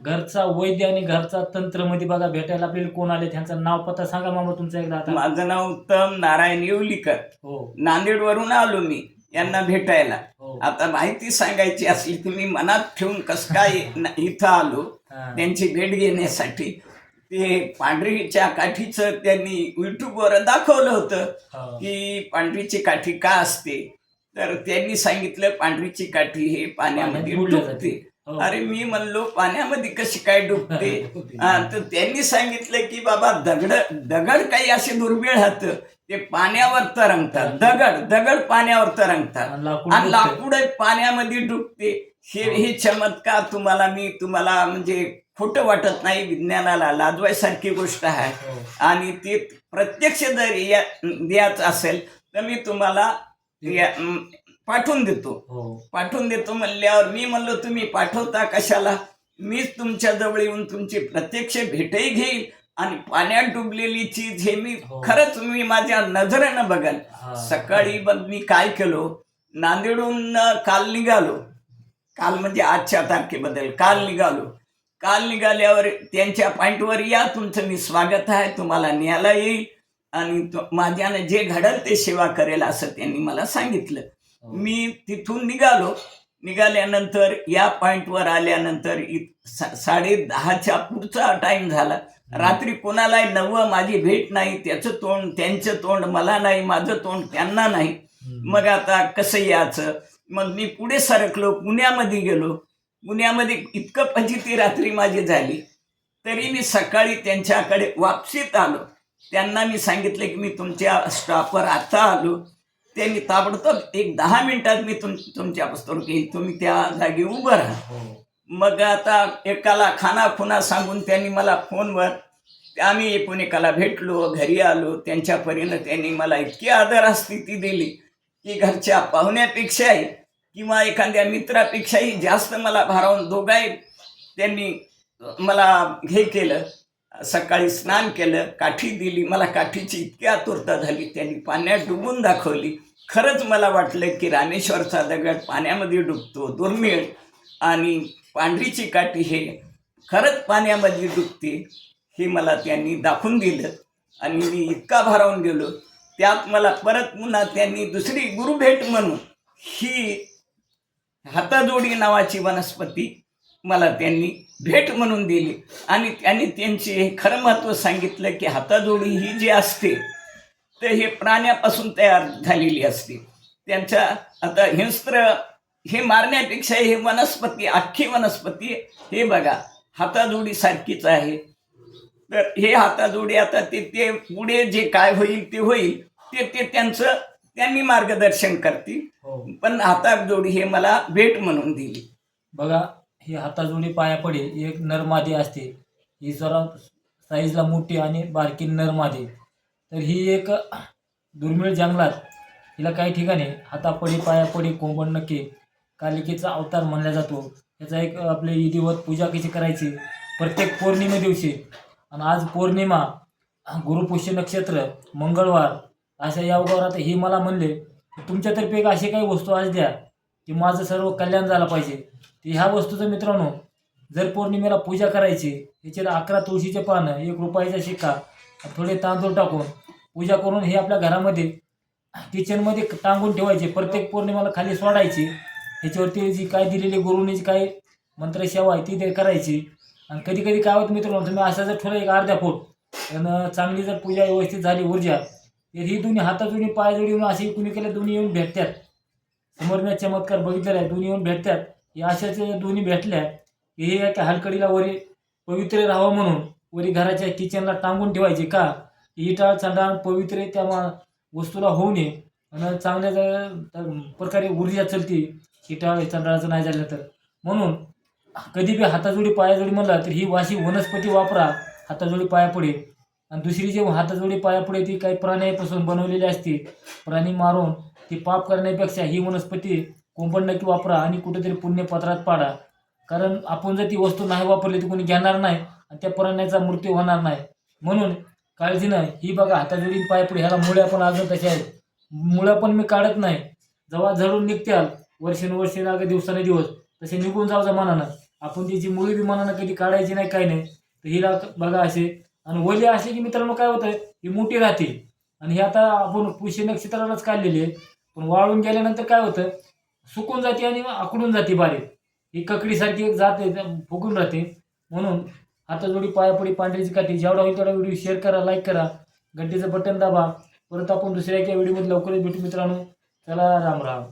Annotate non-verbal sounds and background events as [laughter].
घरचा वैद्य आणि घरचा तंत्रमध्ये बघा भेटायला आपल्याला कोण आले त्यांचं नाव पत्ता सांगा मामा तुमचं एकदा आता माझं नाव उत्तम नारायण येवलीकर हो नांदेड वरून आलो मी यांना भेटायला हो आता माहिती सांगायची असली तुम्ही मनात ठेवून कस काय न- इथं आलो हा. त्यांची भेट घेण्यासाठी ते पांढरीच्या काठीचं त्यांनी युट्यूबवर दाखवलं होतं हो. की पांढरीची काठी का असते तर त्यांनी सांगितलं पांढरीची काठी हे पाण्यामध्ये पाण्यात बुडलं जाते. डुबते हो. अरे मी म्हणलो पाण्यामध्ये कशी काय [laughs] डुबते? हा, तर त्यांनी सांगितलं की बाबा दगड दगड काही असे दुर्मिळ राहत ते पाण्यावर तरंगतात. दगड दगड पाण्यावर तरंगतात. आणि लाकूड आणि डुबते. लाकूड पाण्यामध्ये डुबते. हे हे. चमत्कार तुम्हाला मी तुम्हाला म्हणजे खोटं वाटत नाही विज्ञानाला लाजवायसारखी गोष्ट आहे. हो. आणि ते प्रत्यक्ष जर या द्यायचं असेल तर मी तुम्हाला या- पाठवून देतो. हो. पाठवून देतो म्हणल्यावर मी म्हणलो तुम्ही पाठवता कशाला? मीच तुमच्या जवळ येऊन तुमची प्रत्यक्ष भेटही घेईल आणि पाण्यात डुबलेली चीज हे मी हो. खरंच मी माझ्या नजरेनं बघाल. सकाळी मग मी काय केलो? नांदेडहून अं, काल निघालो. काल म्हणजे आजच्या तारखेबद्दल. काल निघालो. काल निघाल्यावर त्यांच्या पॉईंटवर या तुमचं मी स्वागत आहे तुम्हाला न्यायला येईल. आणि माझ्यानं जे घडल ते सेवा करेल असं त्यांनी मला सांगितलं. मी तिथून निघालो. निघाल्यानंतर या पॉइंटवर आल्यानंतर साडे दहाच्या पुढचा टाइम झाला. रात्री कोणालाही नवं माझी भेट नाही. त्याचं तोंड त्यांचं तोंड मला नाही माझं तोंड त्यांना नाही. मग आता कसं यायचं? मग मी पुढे सरकलो पुण्यामध्ये गेलो. पुण्यामध्ये इतकं फजिती रात्री माझी झाली. तरी मी सकाळी त्यांच्याकडे वापसीत आलो. त्यांना मी सांगितलं की मी तुमच्या स्टॉपवर आता आलो. त्यांनी ताबडतोब एक दहा मिनिटात मी तुम तुमच्या पुस्तकावर येईल तुम्ही त्या जागी उभं राहा. हो. मग आता एकाला खाना खुना सांगून त्यांनी मला फोनवर आम्ही एकूण एकाला भेटलो घरी आलो. त्यांच्या परीनं त्यांनी मला इतकी आदर स्थिती दिली की घरच्या पाहुण्यापेक्षाही किंवा एखाद्या मित्रापेक्षाही जास्त मला भारावून दोघाही त्यांनी मला हे केलं. सकाळी स्नान केलं काठी दिली मला काठीची इतकी आतुरता झाली त्यांनी पाण्यात डुबून दाखवली. खरंच मला वाटलं की रामेश्वरचा दगड पाण्यामध्ये डुबतो दुर्मिळ. आणि पांढरीची काठी हे खरंच पाण्यामध्ये डुबते हे मला त्यांनी दाखवून दिलं. आणि मी इतका भारावून गेलो. त्यात मला परत पुन्हा त्यांनी दुसरी गुरुभेट म्हणून ही हाताजोडी नावाची वनस्पती मला त्यांनी भेट म्हणून दिली. आणि त्यांनी त्यांचे हे खरं महत्त्व सांगितलं की हाताजोडी ही जी असते तर हे प्राण्यापासून तयार झालेली असते. त्यांच्या आता हिंस्त्र हे मारण्यापेक्षा हे वनस्पती अख्खी वनस्पती हे बघा हाताजोडी सारखीच आहे. तर हे हाताजोडी आता ते ते पुढे जे काय होईल ते होईल ते ते त्यांचं त्यांनी मार्गदर्शन करतील. हो. पण हाताजोडी हे मला भेट म्हणून दिली. बघा ही हाताजोडी पाया पडे एक नरमादी असते. ही जरा साईजला मोठी आणि बारकी नरमादी तर ही एक दुर्मिळ जंगलात हिला काही ठिकाणी हातापडी पायापडी कोंबड नक्की कालिकेचा अवतार मानला जातो. याचा एक आपले विधिवत पूजा कशी करायची? प्रत्येक पौर्णिमे दिवशी. आणि आज पौर्णिमा गुरुपुष्य नक्षत्र मंगळवार अशा या उगावर आता ही मला म्हणले की तुमच्यातर्फे एक अशी काही वस्तू आज द्या. की माझं सर्व कल्याण झालं पाहिजे. ते ह्या वस्तूचं मित्रांनो जर पौर्णिमेला पूजा करायची त्याच्यात अकरा तुळशीचे पानं एक रुपयाचा शिक्का थोडे तांदूळ टाकून पूजा करून हे आपल्या घरामध्ये किचनमध्ये टांगून ठेवायचे. प्रत्येक पौर्णिमेला खाली सोडायची. ह्याच्यावरती जी काय दिलेली गुरुनी जी काय मंत्रसेवा आहे ती ते करायची. आणि कधी कधी काय होतं मित्रांनो तुम्ही असं जर ठेवलं एक अर्ध्या फूट आणि चांगली जर पूजा व्यवस्थित झाली ऊर्जा तर ही दोन्ही हाताजोडी पायाजोडी येऊन अशी कुणी केल्या दोन्ही येऊन भेटतात. अमरनाथ चमत्कार बघितलेला आहे. दोन्ही येऊन भेटतात. या अशाच दोन्ही भेटल्या की हे एका हलकडीला वरी पवित्र राहावं म्हणून वरी घराच्या किचनला टांगून ठेवायचे का? की इटाळ पवित्र त्या मा- वस्तूला होऊ नये आणि चांगल्या प्रकारे ऊर्जा चलते. इटाळ चांदळाचं नाही झालं तर. म्हणून कधी बी हाताजोडी पायाजोडी म्हणला तर ही वाशी वनस्पती वापरा. हाताजोडी पडे आणि दुसरी जी हाताजोडी पायापुढे ती काही प्राण्यापासून बनवलेली असते प्राणी मारून ती पाप करण्यापेक्षा ही वनस्पती कोंबड नक्की वापरा आणि कुठेतरी पुण्यपत्रात पाडा. कारण आपण जर ती वस्तू नाही वापरली तर कोणी घेणार नाही आणि त्या प्राण्याचा मृत्यू होणार नाही. म्हणून काळजीनं ही बघा हाताजोडी पायापुढे ह्याला मुळ्या पण अजून तशा आहेत. मुळ्या पण मी काढत नाही. जेव्हा झडून निघत्याल वर्षानुवर्षे अगं दिवसाने दिवस तसे निघून जाऊ मनानं आपण तिची मुळी विमानानं कधी काढायची नाही काही नाही. तर हिला बघा असे आणि वली असली की मित्रांनो काय होतं ही मोठी राहते. आणि हे आता आपण पुशी नक्षत्रालाच काढलेली आहे. पण वाळून गेल्यानंतर काय होतं सुकून जाते आणि आकडून जाते बारीक. ही ककडीसारखी एक जाते फुगून राहते. म्हणून आता जोडी पायापुढी पांढरीची काठी. जेवढा होईल तेवढा व्हिडिओ शेअर करा लाईक करा. घंटेचं बटन दाबा. परत आपण दुसऱ्या एका व्हिडिओमध्ये लवकरच भेटू मित्रांनो. चला राम राम.